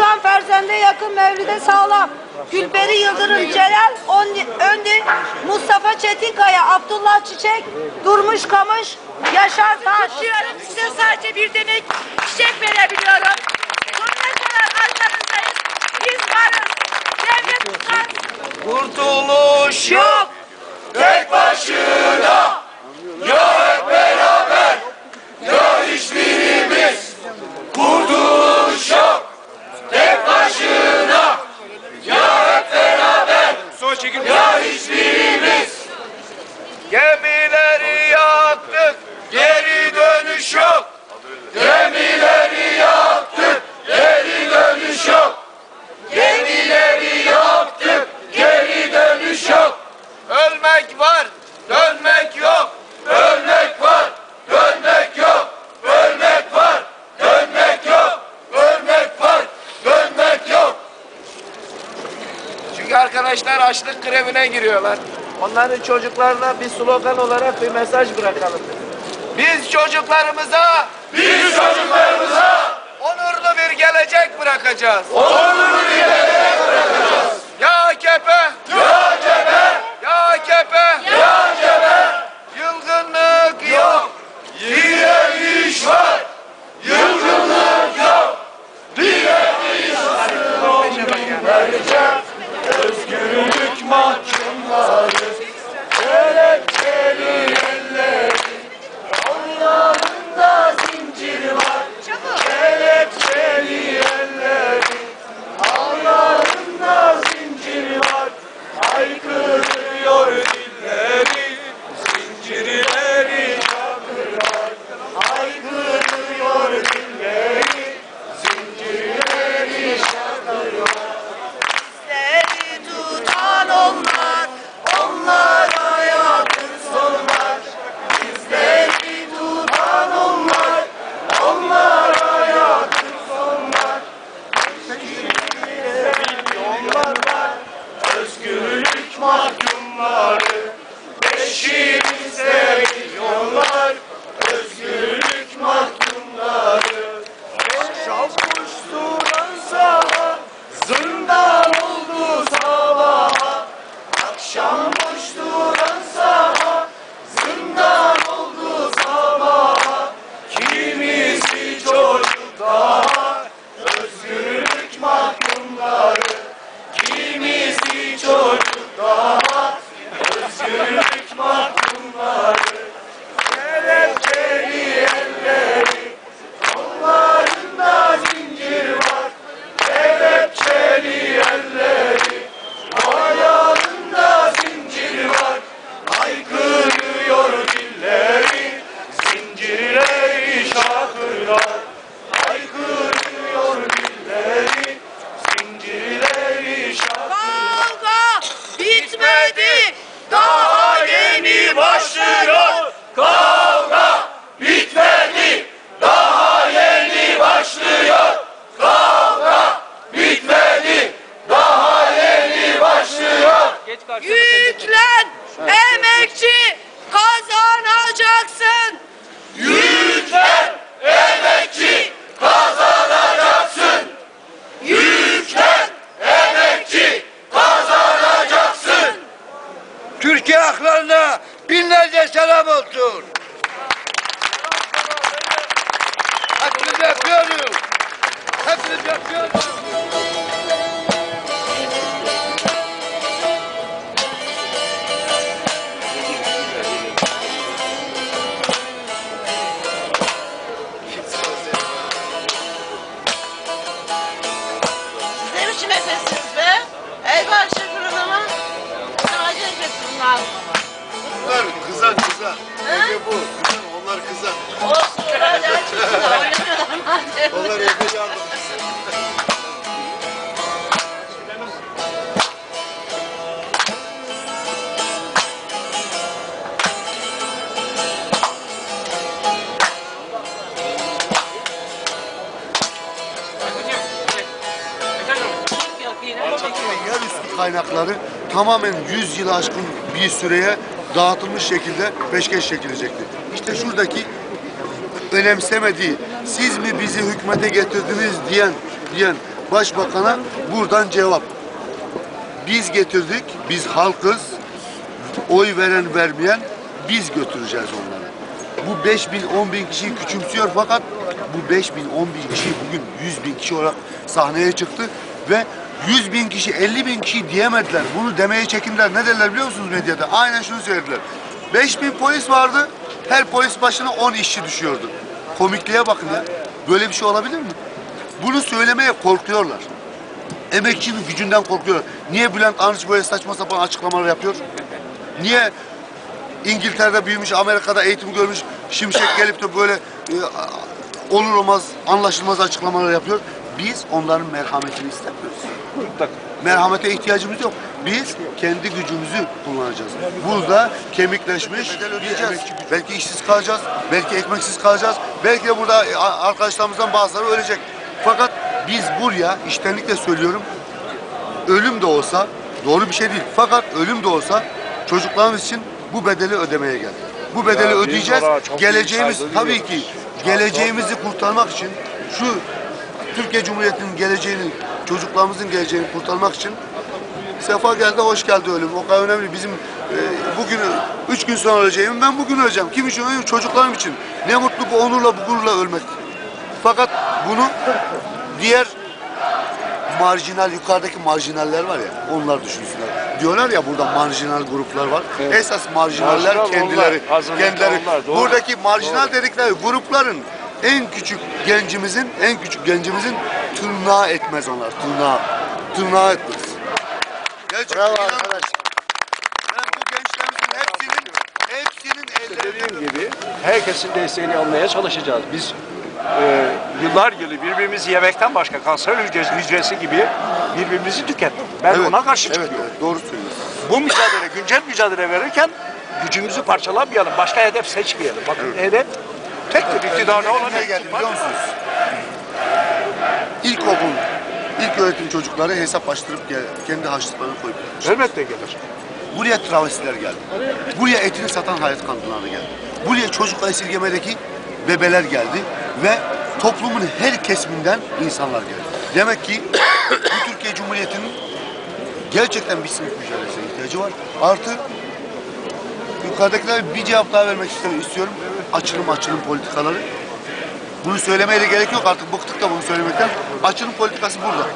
Kur'an Ferzende yakın Mevlide sağlam. Gülperi Yıldırım Celal on, Mustafa Çetinkaya, Abdullah Çiçek, Durmuş Kamış, Yaşar Taş. Size sadece bir denek çiçek verebiliyorum. Biz varız. Devlet. Kurtuluş yok. açlık grevine giriyorlar. Onların çocuklarına bir slogan olarak bir mesaj bırakalım. Biz çocuklarımıza biz çocuklarımıza onurlu bir gelecek bırakacağız. Onurlu bir gelecek Yüklen, emekçi kazanacaksın. Yüklen, emekçi kazanacaksın. Yüklen, emekçi kazanacaksın. Türkiye haklarına binlerce selam olsun. Hepimiz yapıyoruz. Hepimiz yapıyoruz. lazım. Bunlar kızan kızan. Ege bu. Kızan onlar kızan. Olsun. Hadi açmışsın. Onlar Ege yardımcısı. kaynakları tamamen 100 yıl aşkın bir süreye dağıtılmış şekilde peşkeş çekilecekti. İşte şuradaki önemsemediği, siz mi bizi hükmete getirdiniz diyen diyen başbakana buradan cevap. Biz getirdik, biz halkız, oy veren vermeyen biz götüreceğiz onları. Bu 5 bin, 10 bin kişiyi küçümsüyor fakat bu 5 bin, 10 bin kişi bugün 100 bin kişi olarak sahneye çıktı ve 100 bin kişi 50 bin kişi diyemediler. Bunu demeye çekindiler. Ne dediler biliyor musunuz medyada? Aynen şunu söylediler. 5 bin polis vardı. Her polis başına 10 işçi düşüyordu. Komikliğe bakın ya. Böyle bir şey olabilir mi? Bunu söylemeye korkuyorlar. Emekçinin gücünden korkuyorlar. Niye Bülent Arınç böyle saçma sapan açıklamalar yapıyor? Niye İngiltere'de büyümüş, Amerika'da eğitim görmüş Şimşek gelip de böyle e, olur olmaz, anlaşılmaz açıklamalar yapıyor? Biz onların merhametini istemiyoruz. Merhamete ihtiyacımız yok. Biz kendi gücümüzü kullanacağız. Burada kemikleşmiş. Belki işsiz kalacağız, belki ekmeksiz kalacağız. Belki de burada arkadaşlarımızdan bazıları ölecek. Fakat biz buraya, iştenlikle söylüyorum, ölüm de olsa, doğru bir şey değil. Fakat ölüm de olsa çocuklarımız için bu bedeli ödemeye geldik. Bu bedeli Ya ödeyeceğiz. Geleceğimiz tabii ki geleceğimizi kurtarmak için şu Türkiye Cumhuriyeti'nin geleceğini, çocuklarımızın geleceğini kurtarmak için sefa geldi, hoş geldi ölüm. O kadar önemli. Bizim e, bugün, üç gün sonra öleceğim, ben bugün öleceğim. Kim için ölüyorum? Çocuklarım için. Ne mutlu bu onurla, bu gururla ölmek. Fakat bunu diğer marjinal, yukarıdaki marjinaller var ya, onlar düşünsünler. Diyorlar ya burada marjinal gruplar var. Esas marjinaller Marjinal kendileri. onlar, kendileri. onlar, doğru. Buradaki marjinal dedikleri grupların en küçük gencimizin, en küçük gencimizin tırnağı etmez onlar, tırnağı. Tırnağı etmez. Gerçekten Bravo inanın. arkadaş. Ben bu gençlerimizin hepsinin, hepsinin ellerinden Dediğim gibi herkesin desteğini almaya çalışacağız. Biz e, yıllar yılı birbirimizi yemekten başka kanser hücresi, hücresi gibi birbirimizi tükettik. Ben Evet, ona karşı evet, çıkıyorum. evet, doğru söylüyorsun. Bu mücadele, güncel mücadele verirken gücümüzü parçalamayalım. Başka hedef seçmeyelim. Bakın hedef iktidarda olan Ne geldi biliyor musunuz? İlkokul, ilk öğretim çocukları hesap açtırıp gel, kendi harçlıklarını koyup. Elbette gelir. Buraya travestiler geldi. Buraya etini satan hayat kadınları geldi. Buraya çocuk esirgemedeki bebeler geldi ve toplumun her kesiminden insanlar geldi. Demek ki bu Türkiye Cumhuriyeti'nin gerçekten bir sınıf mücadelesine ihtiyacı var. Artı yukarıdakiler bir cevap daha vermek istiyorum. Açılım açılım politikaları. Bunu söylemeye de gerek yok artık bıktık da bunu söylemekten. Açılım politikası burada.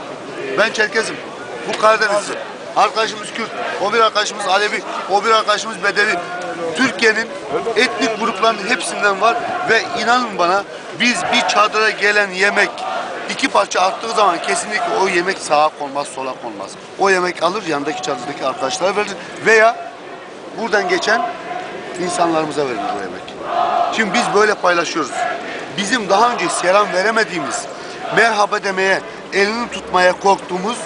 Ben Çerkezim. Bu Karadenizli. Arkadaşımız Kürt. O bir arkadaşımız Alevi. O bir arkadaşımız Bedevi. Türkiye'nin etnik gruplarının hepsinden var ve inanın bana biz bir çadıra gelen yemek iki parça arttığı zaman kesinlikle o yemek sağa konmaz sola konmaz. O yemek alır yanındaki çadırdaki arkadaşlara verir veya buradan geçen insanlarımıza verilir bu yemek. Şimdi biz böyle paylaşıyoruz. Bizim daha önce selam veremediğimiz, merhaba demeye, elini tutmaya korktuğumuz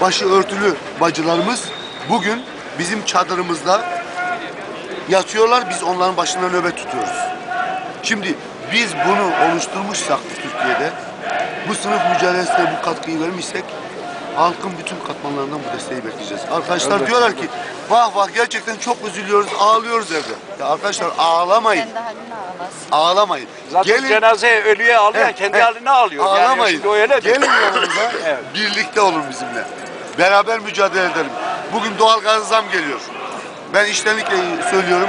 başı örtülü bacılarımız bugün bizim çadırımızda yatıyorlar. Biz onların başına nöbet tutuyoruz. Şimdi biz bunu oluşturmuşsak Türkiye'de, bu sınıf mücadelesine bu katkıyı vermişsek halkın bütün katmanlarından bu desteği bekleyeceğiz. Arkadaşlar diyorlar ki vah vah gerçekten çok üzülüyoruz, ağlıyoruz evde. Ya arkadaşlar ağlamayın. Ağlamayın. Zaten cenazeye ölüye ağlayan Heh, kendi heh. haline ağlıyor. Yani Ağlamayın. o öyle. Gelin yanımıza. Evet. Birlikte olun bizimle. Beraber mücadele edelim. Bugün doğalgaz zam geliyor. Ben iştenlikle söylüyorum.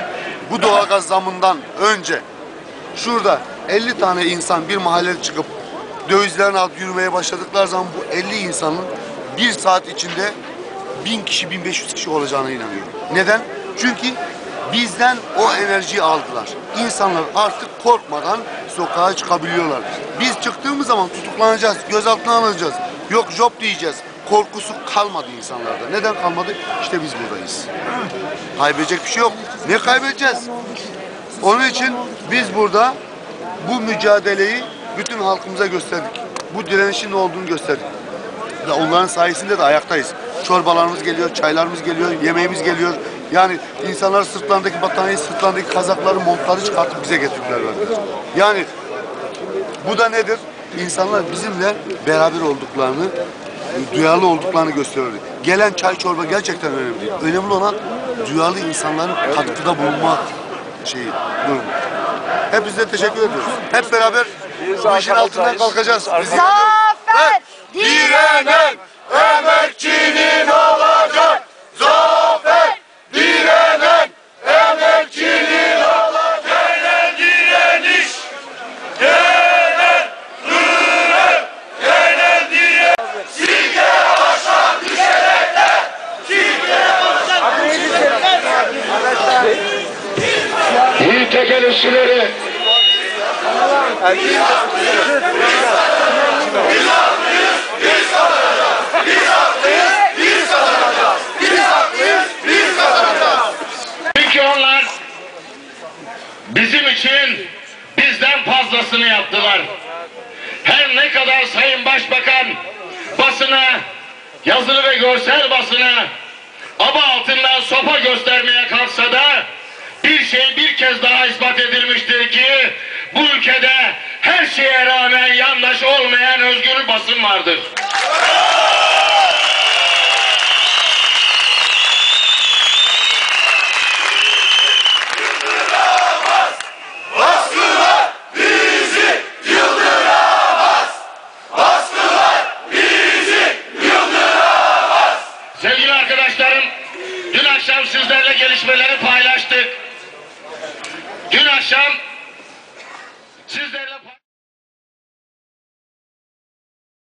Bu doğalgaz zamından önce şurada 50 tane insan bir mahallede çıkıp dövizlerini alıp yürümeye başladıkları zaman bu 50 insanın bir saat içinde 1000 kişi 1500 kişi olacağına inanıyorum. Neden? Çünkü bizden o enerjiyi aldılar. İnsanlar artık korkmadan sokağa çıkabiliyorlar. Biz çıktığımız zaman tutuklanacağız, gözaltına alınacağız. Yok job diyeceğiz. Korkusu kalmadı insanlarda. Neden kalmadı? İşte biz buradayız. Kaybedecek bir şey yok. Ne kaybedeceğiz? Onun için biz burada bu mücadeleyi bütün halkımıza gösterdik. Bu direnişin ne olduğunu gösterdik. Ve onların sayesinde de ayaktayız. Çorbalarımız geliyor, çaylarımız geliyor, yemeğimiz geliyor. Yani insanlar sırtlarındaki battaniye, sırtlarındaki kazakları, montları çıkartıp bize getirdiler. Yani bu da nedir? İnsanlar bizimle beraber olduklarını, duyarlı olduklarını gösteriyor. Gelen çay çorba gerçekten önemli değil. Önemli olan duyarlı insanların katkıda bulunma şeyi, durumu. Hepinize teşekkür ediyoruz. Hep beraber bu işin altından arkanızdayız direnen emekçinin olacak. Zafer direnen emekçinin olacak. Gelen direniş, gelen grev, gelen direniş. Silke başa düşenekler, silke başa düşenekler. İyi tekel üstüleri. Erkeğin için bizden fazlasını yaptılar. Her ne kadar Sayın Başbakan basına, yazılı ve görsel basına aba altından sopa göstermeye kalksa da bir şey bir kez daha ispat edilmiştir ki bu ülkede her şeye rağmen yandaş olmayan özgür basın vardır.